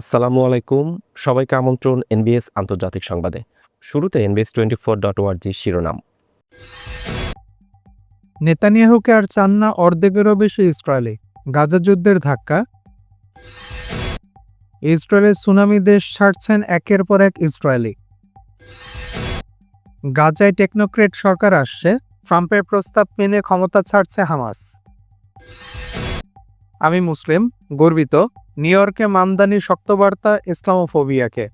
আসসালামু আলাইকুম। সবাইকে আমন্ত্রণ এনবিএস আন্তর্জাতিক সংবাদে। শুরুতে এনবিএস টোয়েন্টি ফোর ডট ওয়ার্জি শিরোনাম। নেতানিয়াহুকে আর চান না অর্ধেকেরও বেশি ইসরায়েলি। গাজা যুদ্ধের ধাক্কা। ইসরায়েলের সুনামি দেশ ছাড়ছেন একের পর এক ইসরায়েলি। গাজায় টেকনোক্রেট সরকার আসছে। ট্রাম্পের প্রস্তাব মেনে ক্ষমতা ছাড়ছে হামাস। আমি মুসলিম, গর্বিত। নিউ ইয়র্কে মামদানি শক্তবার্তা ইসলামোফোবিয়াকে।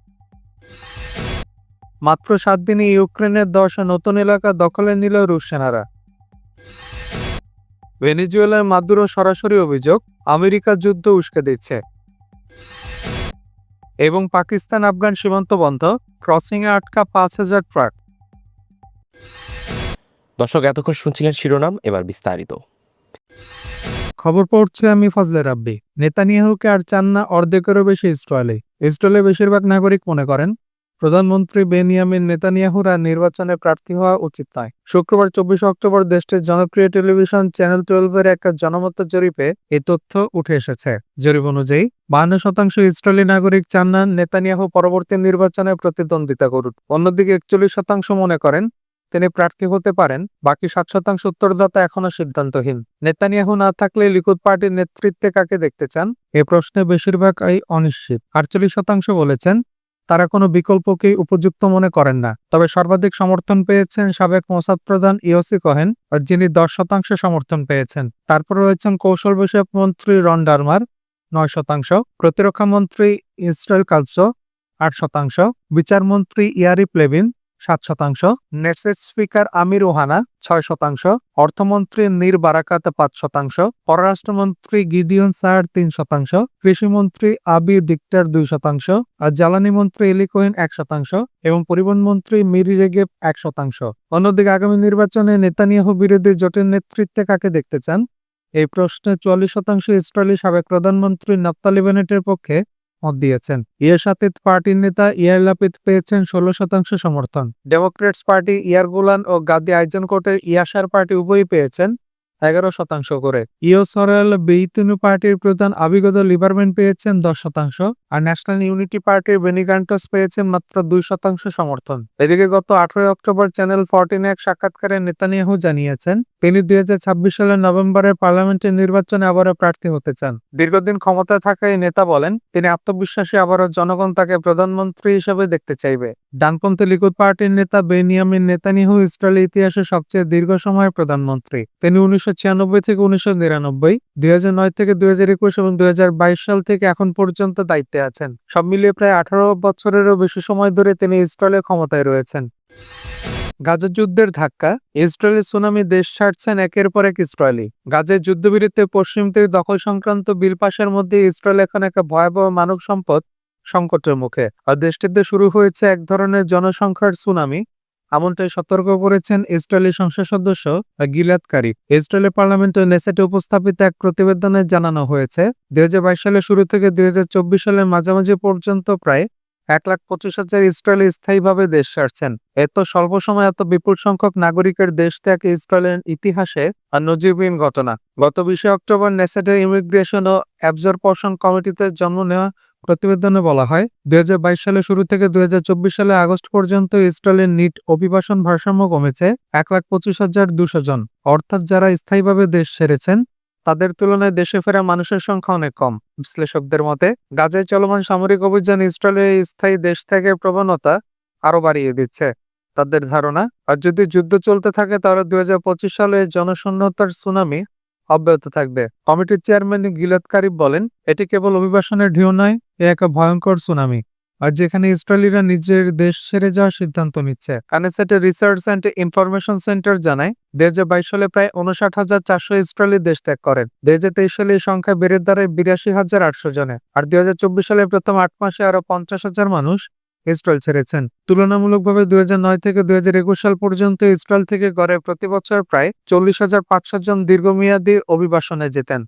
মাত্র সাত দিনে ইউক্রেনের দশ নতুন এলাকা দখলে নিল রুশ সেনারা। ভেনেজুয়েলার মাদুরো সরাসরি অভিযোগ, আমেরিকা যুদ্ধ উস্কে দিচ্ছে। এবং পাকিস্তান আফগান সীমান্ত বন্ধ, ক্রসিংয়ে আটকা পাঁচ হাজার ট্রাক। দর্শক, এতক্ষণ শুনছিলেন শিরোনাম, এবার বিস্তারিত। খবর পড়ছে আমি ফজলে রাব্বি। নেতানিয়াহুকে আর চান না অর্ধেকেরও বেশি ইসরায়েলি ইসরায়েলের বেশিরভাগ নাগরিক মনে করেন, প্রধানমন্ত্রী বেনিয়ামিন নেতানিয়াহুর নির্বাচনে প্রার্থী হওয়া উচিত নয়। শুক্রবার চব্বিশে অক্টোবর দেশটির জনপ্রিয় টেলিভিশন চ্যানেল টুয়েলভের এক জনমত জরিপে এই তথ্য উঠে এসেছে। জরিপ অনুযায়ী, বাহান্ন শতাংশ ইসরায়েলি নাগরিক চান না নেতানিয়াহু পরবর্তী নির্বাচনে প্রতিদ্বন্দ্বিতা করুন অন্যদিকে একচল্লিশ শতাংশ মনে করেন তিনি প্রার্থী হতে পারেন, বাকি সাত শতাংশ উত্তরদাতা এখনও সিদ্ধান্তহীন। নেতানিয়াহু না থাকলে লিকুদ পার্টির নেতৃত্বে কাকে দেখতে চান? এ প্রশ্নে বেশিরভাগ এই অনিশ্চিত। আটচল্লিশ শতাংশ বলেছেন, তারা কোনো বিকল্পকেই উপযুক্ত মনে করেন না। তবে সর্বাধিক সমর্থন পেয়েছেন সাবেক মোসাদ প্রধান ইওসি কহেন যিনি দশ শতাংশ সমর্থন পেয়েছেন। তারপর রয়েছেন কৌশল বিষয়ক মন্ত্রী রন ডারমার, নয় শতাংশ। প্রতিরক্ষা মন্ত্রী ইসরায়েল কালসো, আট শতাংশ। বিচারমন্ত্রী ইয়ারি প্লেভিন সাত শতাংশ, নেটসেট স্পিকার আমির ওহানা ছয় শতাংশ, অর্থমন্ত্রী নীর বারাকাত পাঁচ শতাংশ, পররাষ্ট্রমন্ত্রী গিদিয়ন সায়ার তিন শতাংশ, কৃষিমন্ত্রী আবির ডিক্টার দুই শতাংশ, আর জ্বালানি মন্ত্রী এলি কোহেন এক শতাংশ এবং পরিবহন মন্ত্রী মিরি রেগেব এক শতাংশ। অন্যদিকে আগামী নির্বাচনে নেতানিয়াহু বিরোধী জোটের নেতৃত্বে কাকে দেখতে চান? এই প্রশ্নে চুয়াল্লিশ শতাংশ ইসরায়েলি সাবেক প্রধানমন্ত্রী নাফতালি বেনেটের পক্ষে মত দিয়েছেন। ইয়ার সাথে পার্টির নেতা ইয়ার লাপিদ পেয়েছেন ষোলো শতাংশ সমর্থন। ডেমোক্রেটস পার্টি ইয়ার গুলান ও গাদি আইজনকোটের ইয়াসার পার্টি উভয়ই পেয়েছেন এগারো শতাংশ করে। ইও সরেল বেইতুনু পার্টির প্রধান আবিগত লিবারম্যান পেয়েছেন দশ শতাংশ আর ন্যাশনাল ইউনিটি পার্টির বেনিগান্টস পেয়েছেন মাত্র দুই শতাংশ সমর্থন। এদিকে গত আঠারোই অক্টোবর চ্যানেল ফোরটিনে এক সাক্ষাৎকারে নেতানিয়াহু জানিয়েছেন তিনি দুই হাজার ছাব্বিশ সালের নভেম্বরের পার্লামেন্টের নির্বাচনে আবারও প্রার্থী হতে চান। দীর্ঘদিন ক্ষমতায় থাকা এই নেতা বলেন, তিনি আত্মবিশ্বাসী আবারও জনগণ তাকে প্রধানমন্ত্রী হিসেবে দেখতে চাইবে। ডানপন্থী লিকুদ পার্টির নেতা বেনিয়ামিন নেতানিহু ইসরায়েলের ইতিহাসে সবচেয়ে দীর্ঘ সময়ের প্রধানমন্ত্রী। তিনি উনিশশো ছিয়ানব্বই থেকে উনিশশো নিরানব্বই থেকে দুই এবং দুই হাজার বাইশ সাল থেকে এখন পর্যন্ত দায়িত্বে আছেন। সব মিলিয়ে প্রায় আঠারো বছরেরও বেশি সময় ধরে তিনি ইসরায়েলের ক্ষমতায় রয়েছেন। গাজা যুদ্ধের ধাক্কা, ইসরায়েলের সুনামি দেশ ছাড়ছেন একের পর এক ইসরায়েলি। গাজের যুদ্ধবিরতিতে পশ্চিম তীর দখল সংক্রান্ত বিল পাশের মধ্যে ইসরায়েল এখন একটা ভয়াবহ মানব সম্পদ সংকটের মুখে। আর দেশটিতে শুরু হয়েছে এক ধরনের জনসংখ্যার সুনামি, এমনটাই সতর্ক করেছেন ইসরায়েলি সংসদ সদস্য গিলাদ কারি ইসরায়েলের পার্লামেন্টের নেসেটে উপস্থাপিত এক প্রতিবেদনে জানানো হয়েছে, দুই সালের শুরু থেকে দুই হাজার চব্বিশ সালের মাঝামাঝি পর্যন্ত প্রায় এক লাখ পঁচিশ হাজার ইসরায়েলি স্থায়ীভাবে দেশ ছাড়ছেন এত স্বল্প সময় এত বিপুল সংখ্যক নাগরিকের দেশ থেকে ইসরায়েলের ইতিহাসে নজিরবিহীন ঘটনা। গত বিশে অক্টোবর নেসেটের ইমিগ্রেশন ও অ্যাবজর্পশন কমিটিতে জন্ম নেওয়া প্রতিবেদনে বলা হয়, দুই সালে শুরু থেকে দুই হাজার চব্বিশ সালে আগস্ট পর্যন্ত ইসরায়েলের নিট অভিবাসন ভারসাম্য কমেছে এক লাখ পঁচিশ হাজার দুশো জন। অর্থাৎ যারা স্থায়ীভাবে দেশ ছেড়েছেন তাদের তুলনায় দেশে ফেরা মানুষের সংখ্যা অনেক কম। বিশ্লেষকদের মতে, গাজায় চলমান সামরিক অভিযান ইসরায়েলের স্থায়ী দেশ থেকে প্রবণতা আরও বাড়িয়ে দিচ্ছে। তাদের ধারণা, আর যদি যুদ্ধ চলতে থাকে তাহলে দুই হাজার পঁচিশ সালে জনশূন্যতার সুনামি অব্যাহত থাকবে। কমিটির চেয়ারম্যান গিলাদ কারিব বলেন, এটি কেবল অভিবাসনের ঢেউ নয়, এ এক ভয়ঙ্কর সুনামি। আর যেখানে ইসরায়েলিরা নিজের দেশ ছেড়ে যাওয়ার সিদ্ধান্ত নিচ্ছে। কানেসেটের রিসার্চ অ্যান্ড ইনফরমেশন সেন্টার জানায় দুই হাজার বাইশ সালে প্রায় উনষাট হাজার চারশো ইসরায়েলি দেশ ত্যাগ করেন দুই হাজার তেইশ সালে এই সংখ্যা বেড়ে দাঁড়ায় বিরাশি হাজার আটশো জনে। আর দুই হাজার চব্বিশ সালের প্রথম আট মাসে আরও পঞ্চাশ হাজার মানুষ ইসরায়েল ছেড়েছেন। তুলনামূলকভাবে দুই নয় থেকে দুই হাজার একুশ সাল পর্যন্ত ইসরায়েল থেকে গড়ে প্রতি বছর প্রায় চল্লিশ হাজার পাঁচশো জন দীর্ঘমেয়াদী অভিবাসনে যেতেন।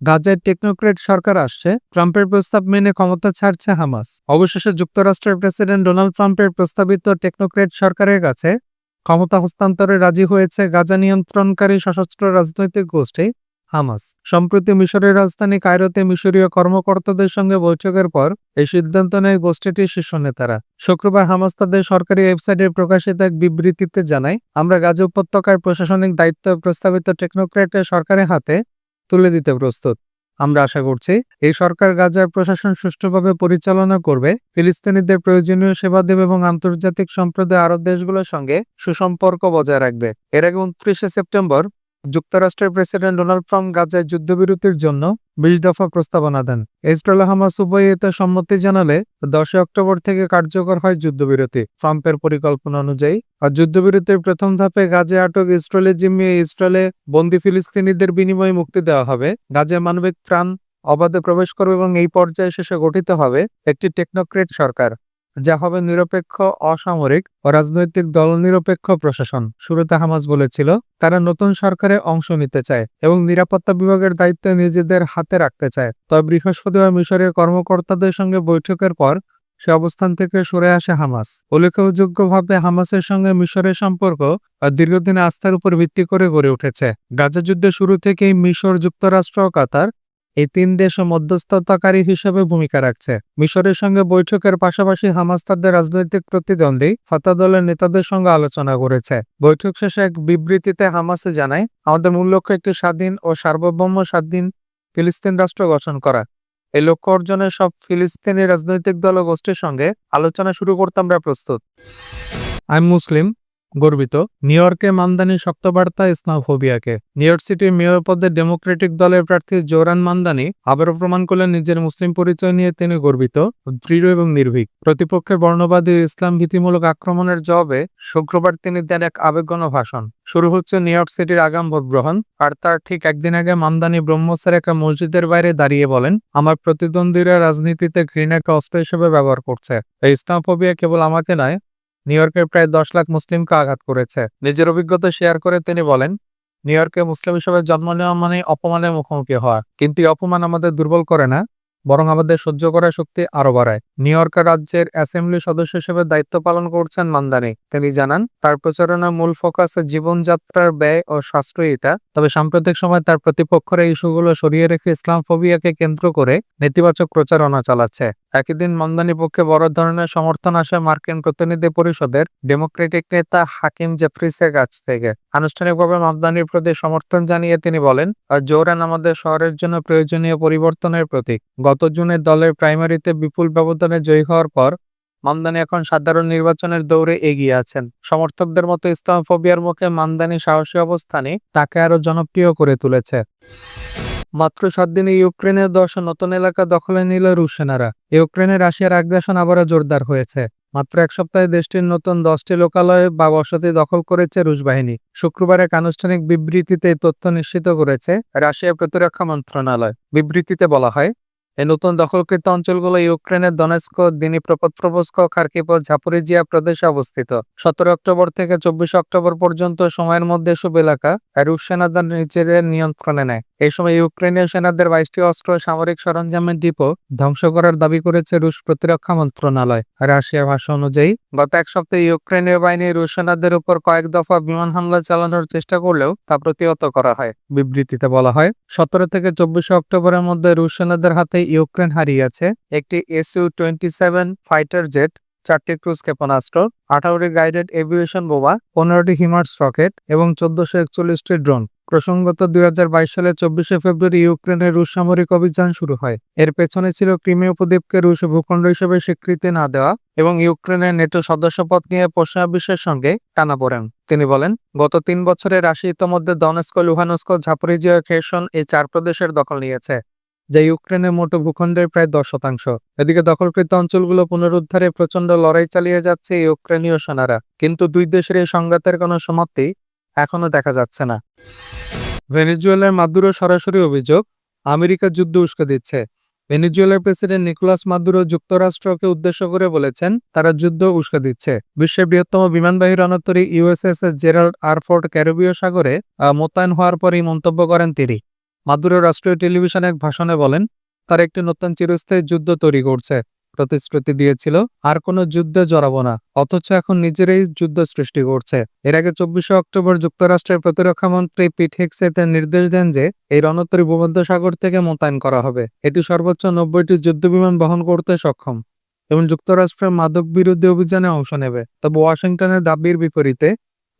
গাজায় টেকনোক্রেট সরকার আসছে, ট্রাম্পের প্রস্তাব মেনে ক্ষমতা ছাড়ছে হামাস। অবশেষে যুক্তরাষ্ট্রের প্রেসিডেন্ট ডোনাল্ড ট্রাম্পের প্রস্তাবিত টেকনোক্রেট সরকারের কাছে ক্ষমতা হস্তান্তরে রাজি হয়েছে গাজা নিয়ন্ত্রণকারী সশস্ত্র রাজনৈতিক গোষ্ঠী হামাস। সম্প্রতি মিশরের রাজধানী কায়রোতে মিশরীয় কর্মকর্তাদের সঙ্গে বৈঠকের পর এই সিদ্ধান্ত নেয় গোষ্ঠীটির শীর্ষ নেতারা। শুক্রবার হামাস তাদের সরকারি ওয়েবসাইটে প্রকাশিত এক বিবৃতিতে জানায়, আমরা গাজা উপত্যকার প্রশাসনিক দায়িত্ব প্রস্তাবিত টেকনোক্রেটের সরকারের হাতে তুলে দিতে প্রস্তুত। আমরা আশা করছি, এই সরকার গাজার প্রশাসন সুষ্ঠুভাবে পরিচালনা করবে, ফিলিস্তিনিদের প্রয়োজনীয় সেবা দেবে এবং আন্তর্জাতিক সম্প্রদায় আরব দেশগুলোর সঙ্গে সুসম্পর্ক বজায় রাখবে। এর আগে উনত্রিশে সেপ্টেম্বর যুক্তরাষ্ট্রের প্রেসিডেন্ট ডোনাল্ড ট্রাম্প গাজায় যুদ্ধবিরতির জন্য বিশ দফা প্রস্তাবনা দেন। ইসরায়েল হামাস উভয় এতে সম্মতি জানালে দশই অক্টোবর থেকে কার্যকর হয় যুদ্ধবিরতি। ট্রাম্পের পরিকল্পনা অনুযায়ী আর যুদ্ধবিরতির প্রথম ধাপে গাজে আটক ইসরায়েলে জিম্মিয়ে ইসরায়েলে বন্দি ফিলিস্তিনিদের বিনিময়ে মুক্তি দেওয়া হবে। গাজে মানবিক ত্রাণ, অবাধে প্রবেশ করবে এবং এই পর্যায়ে শেষে গঠিত হবে একটি টেকনোক্রেট সরকার। যা হবে নিরপেক্ষ, অসামরিক ও রাজনৈতিক দলনিরপেক্ষ প্রশাসন। শুরুতে হামাজ বলেছিল, তারা নতুন সরকারে অংশ নিতে চায় এবং নিরাপত্তা বিভাগের দায়িত্ব নিজেদের হাতে রাখতে চায়। তবে বৃহস্পতিবার মিশরের কর্মকর্তাদের সঙ্গে বৈঠকের পর সে অবস্থান থেকে সরে আসে হামাস। উল্লেখযোগ্যভাবে হামাসের সঙ্গে মিশরের সম্পর্ক দীর্ঘদিন আস্থার উপর ভিত্তি করে গড়ে উঠেছে। গাজা যুদ্ধের শুরু থেকেই মিশর, যুক্তরাষ্ট্র কাতার এই তিন দেশ মধ্যস্থতাকারী হিসেবে ভূমিকা রাখছে। মিশরের সঙ্গে বৈঠকের পাশাপাশি হামাস তাদের রাজনৈতিক প্রতিদ্বন্দ্বী, ফাতা দলের নেতাদের সঙ্গে আলোচনা করেছে। বৈঠক শেষে এক বিবৃতিতে হামাসে জানায়, আমাদের মূল লক্ষ্য একটি স্বাধীন ও সার্বভৌম স্বাধীন ফিলিস্তিন রাষ্ট্র গঠন করা। এই লক্ষ্য অর্জনে সব ফিলিস্তিনি রাজনৈতিক দল ও গোষ্ঠীর সঙ্গে আলোচনা শুরু করতে আমরা প্রস্তুত। আমি মুসলিম গর্বিত। নিউ ইয়র্কে মান্দানি শক্তবার্তা ইসলামোফোবিয়াকে। নিউ ইয়র্ক সিটির মেয়র পদে ডেমোক্রেটিক দলের প্রার্থী জোরান মান্দানি আবারও প্রমাণ করলেন নিজের মুসলিম পরিচয় নিয়ে তিনি গর্বিত, দৃঢ় এবং নির্ভীক। প্রতিপক্ষের বর্ণবাদী ইসলাম ভীতিমূলক আক্রমণের জবাবে শুক্রবার তিনি দেন এক আবেগঘন ভাষণ। শুরু হচ্ছে নিউ ইয়র্ক সিটির আগাম ভোট গ্রহণ আর তার ঠিক একদিন আগে মামদানি ব্রহ্মসের একা মসজিদের বাইরে দাঁড়িয়ে বলেন, আমার প্রতিদ্বন্দ্বীরা রাজনীতিতে ঘৃণাকে অস্ত্র হিসেবে ব্যবহার করছে। এই ইসলামোফোবিয়া কেবল আমাকে নয় নিউ ইয়র্কের প্রায় দশ লাখ মুসলিমকে আঘাত করেছে। নিজের অভিজ্ঞতা শেয়ার করে তিনি বলেন নিউ ইয়র্কে মুসলিম হিসেবে জন্ম নেওয়া মানে অপমানের মুখোমুখি হওয়া। কিন্তু অপমান আমাদের দুর্বল করে না, বরং আমাদের সহ্য করার শক্তি আরও বাড়ায়। নিউ ইয়র্ক রাজ্যের অ্যাসেম্বলি সদস্য হিসেবে দায়িত্ব পালন করছেন মান্দানি। তিনি জানান, তার প্রচারণার মূল ফোকাস জীবনযাত্রার ব্যয় ও সাশ্রয়িতা তবে সাম্প্রতিক সময় তার প্রতিপক্ষের ইস্যুগুলো সরিয়ে রেখে ইসলাম ফোবিয়াকে কেন্দ্র করে নেতিবাচক প্রচারণা চালাচ্ছে। একই দিন মন্দানি পক্ষে বড় ধরনের সমর্থন আসে মার্কিন প্রতিনিধি পরিষদের ডেমোক্রেটিক নেতা হাকিম জেফ্রিসের কাছ থেকে। আনুষ্ঠানিকভাবে মামদানির প্রতি সমর্থন জানিয়ে তিনি বলেন জোরান আমাদের শহরের জন্য প্রয়োজনীয় পরিবর্তনের প্রতীক। গত জুনে দলের প্রাইমারিতে বিপুল ব্যবধানে জয়ী হওয়ার পর মামদানি এখন সাধারণ নির্বাচনের দৌড়ে এগিয়ে আছেন। সমর্থকদের মতো ইসলামফোবিয়ার মুখে মামদানি সাহসী অবস্থানে তাকে আরও জনপ্রিয় করে তুলেছে। মাত্র সাত দিনে ইউক্রেনের দশ নতুন এলাকা দখলে নিল রুশ সেনারা। ইউক্রেনে রাশিয়ার আগ্রাসন আবারও জোরদার হয়েছে। মাত্র এক সপ্তাহে দেশটির নতুন দশটি লোকালয় বা বসতি দখল করেছে রুশ বাহিনী। শুক্রবার এক আনুষ্ঠানিক বিবৃতিতে এই তথ্য নিশ্চিত করেছে রাশিয়ার প্রতিরক্ষা মন্ত্রণালয়। বিবৃতিতে বলা হয় এই নতুন দখলকৃত অঞ্চলগুলো ইউক্রেনের দনেস্ক, দিনিপ্রপত্রভস্ক খার্কিপ ঝাপরিজিয়া প্রদেশে অবস্থিত। সতেরো অক্টোবর থেকে চব্বিশ অক্টোবর পর্যন্ত সময়ের মধ্যে এসব এলাকা রুশ সেনাদের নিজেদের নিয়ন্ত্রণে নেয়। এই সময় ইউক্রেনীয় সেনাদের বাইশটি অস্ত্র সামরিক সরঞ্জামের ডিপো ধ্বংস করার দাবি করেছে রুশ প্রতিরক্ষা মন্ত্রণালয়। রাশিয়ার ভাষা অনুযায়ী, গত এক সপ্তাহে ইউক্রেনীয় বাহিনী রুশ সেনাদের উপর কয়েক দফা বিমান হামলা চালানোর চেষ্টা করলেও তা প্রতিহত করা হয়। বিবৃতিতে বলা হয়, সতেরো থেকে চব্বিশে অক্টোবরের মধ্যে রুশ সেনাদের হাতে ইউক্রেন হারিয়েছে একটি SU twenty seven fighter jet, চারটি ক্রুজ ক্ষেপণাস্ত্র, আঠারোটি গাইডেড এভিয়েশন বোমা, পনেরোটি হিমার্স রকেট এবং চোদ্দশো একচল্লিশটি ড্রোন। প্রসঙ্গত দুই হাজার বাইশ সালে চব্বিশে ফেব্রুয়ারি ইউক্রেনের রুশ সামরিক অভিযান শুরু হয়। এর পেছনে ছিল ক্রিমিয়া উপদ্বীপকে রুশ ভূখণ্ড হিসেবে স্বীকৃতি না দেওয়া এবং ইউক্রেনের নেটো সদস্যপদ নিয়ে পশ্চিমা বিশ্বের সঙ্গে টানাপোড়েন তিনি বলেন, গত তিন বছরে রাশি ইতোমধ্যে দনেস্ক, লুহানস্ক ঝাপরিজিয়া খেসন এই চার প্রদেশের দখল নিয়েছে, যা ইউক্রেনের মোট ভূখণ্ডের প্রায় দশ শতাংশ। এদিকে দখলকৃত অঞ্চলগুলো পুনরুদ্ধারে প্রচণ্ড লড়াই চালিয়ে যাচ্ছে ইউক্রেনীয় সেনারা। কিন্তু দুই দেশের এই সংঘাতের কোনো সমাপ্তি এখনও দেখা যাচ্ছে না। ভেনেজুয়েলার মাদুরো সরাসরি অভিযোগ, আমেরিকা যুদ্ধ উস্কে দিচ্ছে। ভেনেজুয়েলার প্রেসিডেন্ট নিকোলাস মাদুরো যুক্তরাষ্ট্রকে উদ্দেশ্য করে বলেছেন, তারা যুদ্ধ উস্কে দিচ্ছে। বিশ্বের বৃহত্তম বিমানবাহী রণতরী ইউএসএস জেরাল্ড আরফোর্ড ক্যারিবীয় সাগরে মোতায়েন হওয়ার পরই মন্তব্য করেন তিনি। মাদুরো রাষ্ট্রীয় টেলিভিশনে এক ভাষণে বলেন, তারা একটি নতুন চিরস্থায়ী যুদ্ধ তৈরি করছে। প্রতিশ্রুতি দিয়েছিল, আর কোনো যুদ্ধে জড়াবো না, অথচ এখন নিজেরাই যুদ্ধ সৃষ্টি করছে। এর আগে চব্বিশে অক্টোবর যুক্তরাষ্ট্রের প্রতিরক্ষা মন্ত্রী পিট হেক্সেতে নির্দেশ দেন যে, এই রণতরী ভূমধ্যসাগর থেকে মোতায়েন করা হবে। এটি সর্বোচ্চ নব্বইটি যুদ্ধবিমান বহন করতে সক্ষম এবং যুক্তরাষ্ট্রের মাদক বিরোধী অভিযানে অংশ নেবে। তবে ওয়াশিংটনের দাবির বিপরীতে,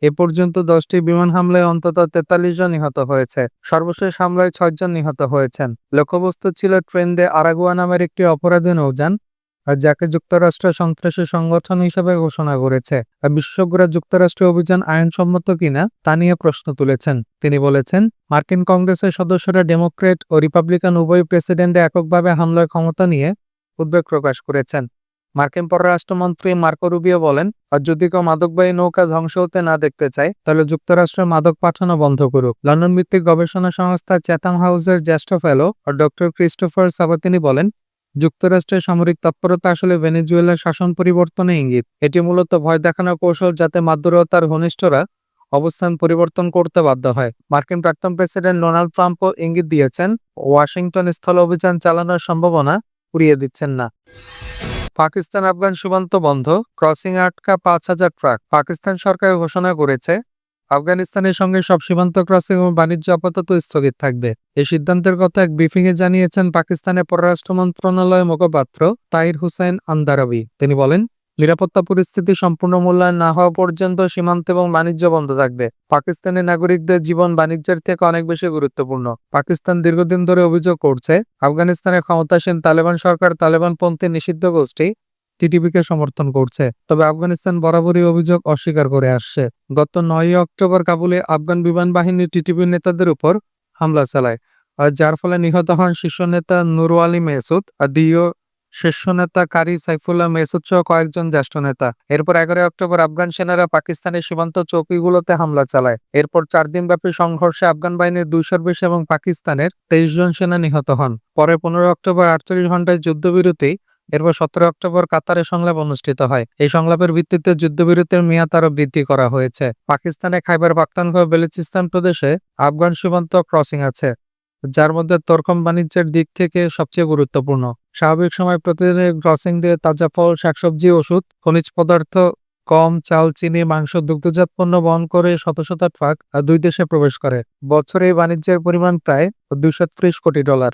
এ পর্যন্ত দশটি বিমান হামলায় অন্তত তেতাল্লিশ জন নিহত হয়েছে। সর্বশেষ হামলায় ছয়জন নিহত হয়েছেন। লক্ষ্যবস্তু ছিল ট্রেন দে আরাগুয়া নামের একটি অপরাধী নৌযান। যাকে যুক্তরাষ্ট্র সন্ত্রাসী সংগঠন হিসেবে ঘোষণা করেছে, আর বিশেষজ্ঞরা যুক্তরাষ্ট্রীয় অভিযান আইনসম্মত কিনা, তা নিয়ে প্রশ্ন তুলেছেন। তিনি বলেছেন, মার্কিন কংগ্রেসের সদস্যরা ডেমোক্রেট ও রিপাবলিকান উভয় প্রেসিডেন্টে এককভাবে হামলার ক্ষমতা নিয়ে উদ্বেগ প্রকাশ করেছেন। মার্কিন পররাষ্ট্রমন্ত্রী মার্কো রুবিও বলেন, আর যদি কেউ মাদকবাহী নৌকা ধ্বংস হতে না দেখতে চায়, তাহলে যুক্তরাষ্ট্রের মাদক পাঠানো বন্ধ করুক। লন্ডন ভিত্তিক গবেষণা সংস্থা চ্যাথাম হাউসের জ্যেষ্ঠ ফেলো আর ডক্টর ক্রিস্টোফার সাবাতিনি বলেন যুক্তরাষ্ট্রের সামরিক তৎপরতা আসলে ভেনেজুয়েলার শাসন পরিবর্তনে ইঙ্গিত। এটি মূলত ভয় দেখানোর কৌশল যাতে মাদুরো তার ঘনিষ্ঠরা অবস্থান পরিবর্তন করতে বাধ্য হয়। মার্কিন প্রাক্তন প্রেসিডেন্ট ডোনাল্ড ট্রাম্পও ইঙ্গিত দিয়েছেন, ওয়াশিংটন স্থল অভিযান চালানোর সম্ভাবনা উড়িয়ে দিচ্ছেন না। পাকিস্তান আফগান সীমান্ত বন্ধ, ক্রসিং আটকা পাঁচ হাজার ট্রাক। পাকিস্তান সরকার ঘোষণা করেছে আফগানিস্তানের সঙ্গে সব সীমান্ত ক্রসিং ও বাণিজ্য আপাতত স্থগিত থাকবে। এই সিদ্ধান্তের কথা এক ব্রিফিংয়ে জানিয়েছেন পাকিস্তানের পররাষ্ট্র মন্ত্রণালয়ের মুখপাত্র তাহির হুসাইন আন্দারাবি। তিনি বলেন, নিরাপত্তা পরিস্থিতি সম্পূর্ণ মূল্যায়ন না হওয়া পর্যন্ত সীমান্ত এবং বাণিজ্য বন্ধ থাকবে। পাকিস্তানের নাগরিকদের জীবন বাণিজ্যের থেকে অনেক বেশি গুরুত্বপূর্ণ। পাকিস্তান দীর্ঘদিন ধরে অভিযোগ করছে, আফগানিস্তানের ক্ষমতাসীন তালেবান সরকার তালেবানপন্থী নিষিদ্ধ গোষ্ঠী টিটিপিকে সমর্থন করছে। তবে আফগানিস্তান বরাবরই অভিযোগ অস্বীকার করে আসছে। গত নয় অক্টোবর কাবুলে আফগান বিমান বাহিনী টিটিপি নেতাদের উপর হামলা চালায় যার ফলে নিহত হন শীর্ষ নেতা নুরু আলী মেসুদ দিও শীর্ষ নেতা কারি সাইফুল্লাহ মেসুদ সহ কয়েকজন জ্যেষ্ঠ নেতা। এরপর এগারোই অক্টোবর আফগান সেনারা পাকিস্তানের সীমান্ত চৌকিগুলোতে হামলা চালায়। এরপর চার দিনব্যাপী সংঘর্ষে আফগান বাহিনীর দুইশোর বেশি এবং পাকিস্তানের তেইশ জন সেনা নিহত হন। পরে পনেরো অক্টোবর আটচল্লিশ ঘন্টায় যুদ্ধবিরতি এরপর সতেরো অক্টোবর কাতারে সংলাপ অনুষ্ঠিত হয়। এই সংলাপের ভিত্তিতে যুদ্ধবিরতির মেয়াদ আরও বৃদ্ধি করা হয়েছে। পাকিস্তানে খাইবার পাখতানখোয়া বেলুচিস্তান প্রদেশে আফগান সীমান্ত ক্রসিং আছে, যার মধ্যে তরকম বাণিজ্যের দিক থেকে সবচেয়ে গুরুত্বপূর্ণ। স্বাভাবিক সময় প্রতিদিনের ক্রসিং দিয়ে তাজা ফল, শাকসবজি, ওষুধ, খনিজ পদার্থ কম চাল, চিনি, মাংস, দুগ্ধজাত পণ্য বহন করে শত শত ট্রাক আর দুই দেশে প্রবেশ করে। বছরে এই বাণিজ্যের পরিমাণ প্রায় ত্রিশ কোটি ডলার।